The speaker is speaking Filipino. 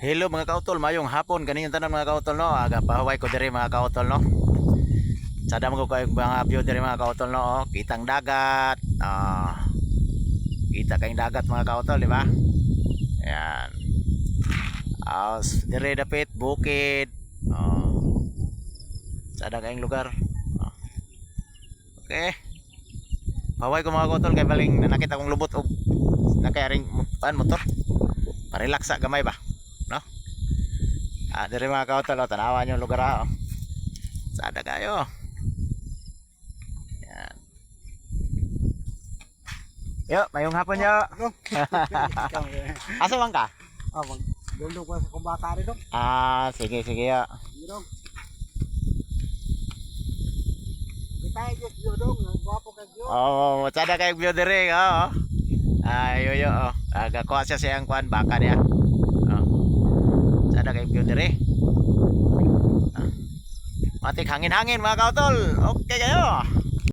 Hello mga kautol, mayong hapon kaninyo tanan mga kautol no. Aga pahuway ko diri mga kautol no. Sada mo ko kayo mga view diri mga kautol no. oh. Kitang dagat. Ah. kita kayong dagat mga kautol, di ba? Ayan. As diri dapit bukid. Oh. Sada kayong lugar. Oh. Okay. Pahuway ko mga kautol kay baling nanakit akong lubot og nakayaring pan motor. Pa-relax sa gamay ba? Ah, diri mga kautol, oh, tanawan yung lugar ah. Oh. Sada kayo. Yan. Yo, mayong hapon yo. Asa man ka? Ah, mag dulog pa sa kumbata rin dong. Ah, sige sige yo. Dong. Kita ay just yun dong, ang gwapo kag yun. Oh, sada kayo view diri, oh. Ay, yo yo, oh. Aga ko siya siyang kuan baka niya. Sada kayo view diri. Ah. Matik hangin-hangin mga kautol. Okay kayo.